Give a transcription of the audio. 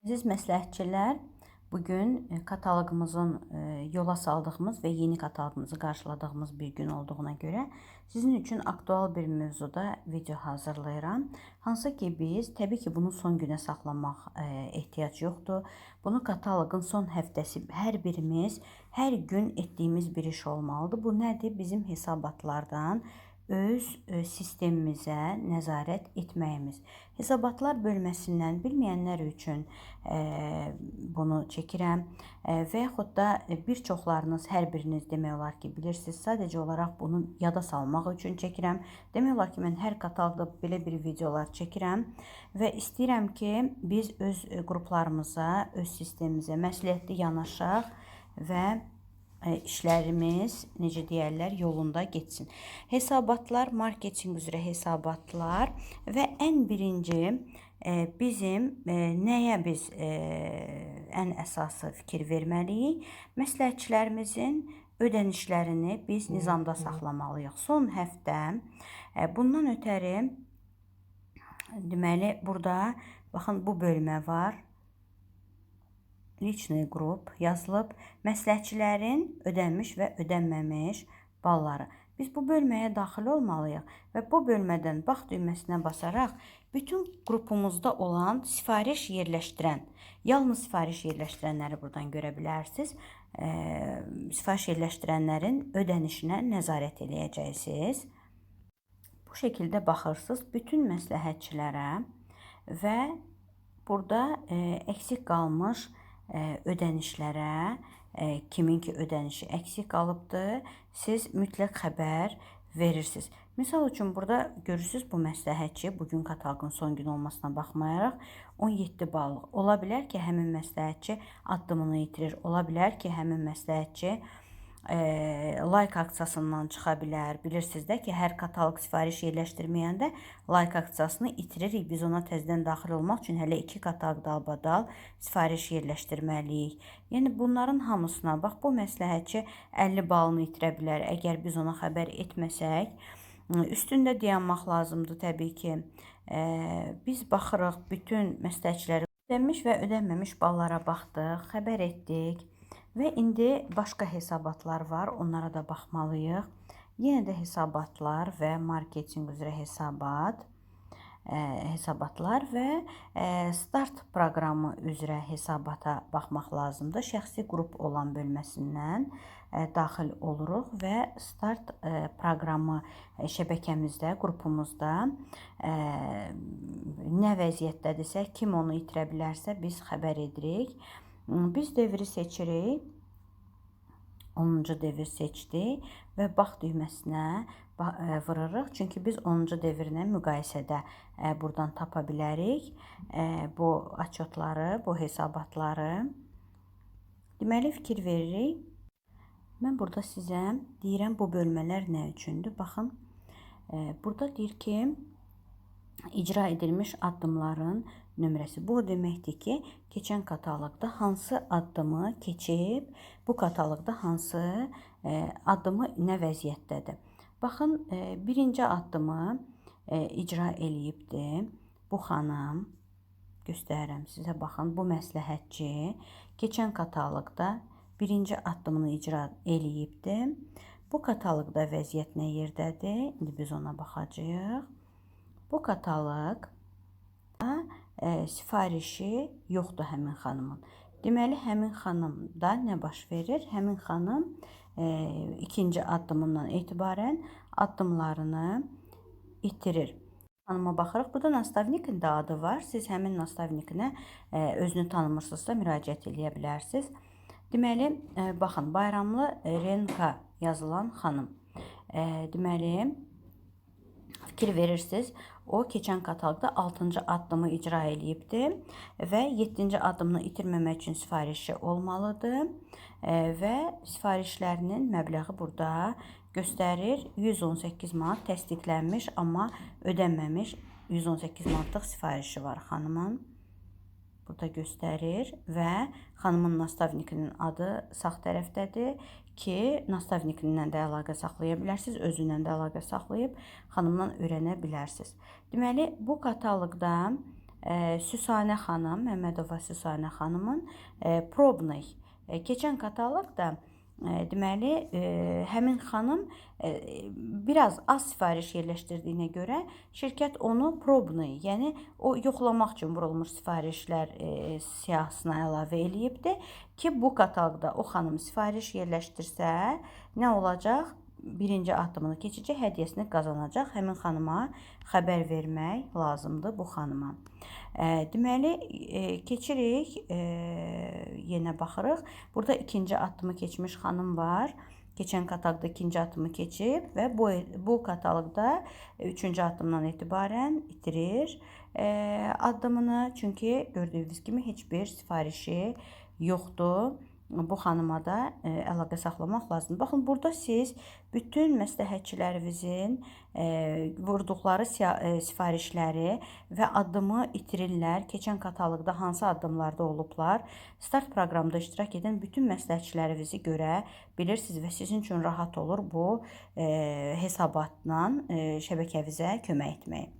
Əziz məsləhətçilər, bugün e, kataloqumuzun e, yola saldığımız və yeni kataloqumuzu qarşıladığımız bir gün olduğuna görə sizin üçün aktual bir mövzuda video hazırlayıram. Hansı ki biz təbii ki bunu son günə saxlamaq e, ehtiyac yoxdur. Bunu kataloqun son həftəsi hər birimiz hər gün etdiyimiz bir iş olmalıdır. Bu nədir? Bizim hesabatlardan öz e, sistemimizə nəzarət etməyimiz. Hesabatlar bölməsindən bilməyənlər üçün e, bunu çəkirəm e, və yaxud da bir çoxlarınız, hər biriniz demək olar ki, bilirsiniz. Sadəcə olaraq bunu yada salmaq üçün çəkirəm. Demək olar ki, mən hər kataloqda belə bir videolar çəkirəm və istəyirəm ki, biz öz qruplarımıza, öz sistemimizə məsləhətli yanaşaq və işlərimiz necə deyərlər yolunda getsin. Hesabatlar, marketinq üzrə hesabatlar və ən birinci e, bizim e, nəyə biz ən əsası fikir verməliyik? Məsləhətçilərimizin ödənişlərini biz nizamda saxlamalıyıq. Son həftə bundan ötəri deməli burada baxın bu bölmə var lichny qrup yazılıb. Məsləhətçilərin ödənmiş və ödənməmiş balları. Biz bu bölməyə daxil olmalıyıq və bu bölmədən bax düyməsinə basaraq bütün qrupumuzda olan sifariş yerləşdirən, yalnız sifariş yerləşdirənləri buradan görə bilərsiniz. E, sifariş yerləşdirənlərin ödənişinə nəzarət eləyəcəksiniz. Bu şəkildə baxırsınız bütün məsləhətçilərə və burada e, eksik qalmış ödənişlərə kimin ki ödənişi əksik qalıbdır, siz mütləq xəbər verirsiniz. Misal üçün burada görürsüz bu məsləhətçi bugün kataloqun son günü olmasına baxmayaraq 17 ballıq. Ola bilər ki, həmin məsləhətçi addımını itirir. Ola bilər ki, həmin məsləhətçi like aksiyasından çıxa bilər. Bilirsiniz də ki, hər kataloq sifariş yerləşdirməyəndə like aksiyasını itiririk. Biz ona təzədən daxil olmaq üçün hələ 2 kataloq dalbadal sifariş yerləşdirməliyik. Yəni bunların hamısına bax bu məsləhətçi 50 balını itirə bilər əgər biz ona xəbər etməsək. Üstündə dayanmaq lazımdır təbii ki. Biz baxırıq bütün məsləhətçiləri ödənmiş və ödənməmiş ballara baxdıq, xəbər etdik. Və indi başqa hesabatlar var, onlara da baxmalıyıq. Yenə də hesabatlar və marketinq üzrə hesabat, e, hesabatlar və e, start proqramı üzrə hesabata baxmaq lazımdır. Şəxsi qrup olan bölməsindən e, daxil oluruq və start e, proqramı şəbəkəmizdə, qrupumuzda e, nə vəziyyətdədirsə, kim onu itirə bilərsə biz xəbər edirik. Biz devri seçirik. 10-cu devir seçdik və bax düyməsinə e, vurırıq. Çünki biz 10-cu devirlə müqayisədə e, buradan tapa bilərik e, bu açotları, bu hesabatları. Deməli fikir veririk. Mən burada sizə deyirəm bu bölmələr nə üçündür? Baxın. Burada deyir ki, icra edilmiş addımların nömrəsi. Bu o deməkdir ki, keçən kataloqda hansı addımı keçib, bu kataloqda hansı e, addımı nə vəziyyətdədir. Baxın, e, birinci addımı e, icra eləyibdi bu xanım. Göstərirəm sizə baxın, bu məsləhətçi keçən kataloqda birinci addımını icra eləyibdi. Bu kataloqda vəziyyət nə yerdədir? İndi biz ona baxacağıq. Bu kataloq e, sifarişi yoxdur həmin xanımın. Deməli, həmin xanımda nə baş verir? Həmin xanım e, ikinci addımından etibarən addımlarını itirir. Xanıma baxırıq. Burada nastavnikin də adı var. Siz həmin nastavnikinə e, özünü tanımırsınızsa müraciət edə bilərsiniz. Deməli, e, baxın, Bayramlı Renka yazılan xanım. E, deməli, fikir verirsiniz. O keçən kataloqda 6-cı addımı icra eləyibdi və 7-ci addımını itirməmək üçün sifarişi olmalıdır. E, və sifarişlərinin məbləği burada göstərir. 118 manat təsdiqlənmiş, amma ödənməmiş 118 manatlıq sifarişi var xanımın. Burada göstərir və xanımın nastavnikinin adı sağ tərəfdədir ki, nastavniklindən də əlaqə saxlaya bilərsiniz, özündən də əlaqə saxlayıb xanımdan öyrənə bilərsiniz. Deməli, bu kataloqda e, Süsanə xanım, Məmmədova Süsanə xanımın e, probnay e, keçən kataloqda e, deməli e, həmin xanım e, biraz az sifariş yerləşdirdiyinə görə şirkət onu probni, yəni o yoxlamaq üçün vurulmuş sifarişlər siyahısına əlavə eləyibdi ki, bu kataloqda o xanım sifariş yerləşdirsə, nə olacaq? Birinci addımını keçəcək, hədiyyəsini qazanacaq. Həmin xanıma xəbər vermək lazımdır bu xanıma. E, deməli, e, keçirik, e, yenə baxırıq. Burada ikinci addımı keçmiş xanım var. Keçən kataloqda ikinci addımı keçib və bu bu kataloqda üçüncü addımdan etibarən itirir addımını. Çünki gördüyünüz kimi heç bir sifarişi yoxdur bu xanıma da e, əlaqə saxlamaq lazımdır. Baxın, burada siz bütün məsləhətçilərinizin e, vurduqları e, sifarişləri və addımı itirirlər. Keçən kataloqda hansı addımlarda olublar? Start proqramında iştirak edən bütün məsləhətçilərinizi görə bilirsiniz və sizin üçün rahat olur bu e, hesabatla e, şəbəkəvizə kömək etmək.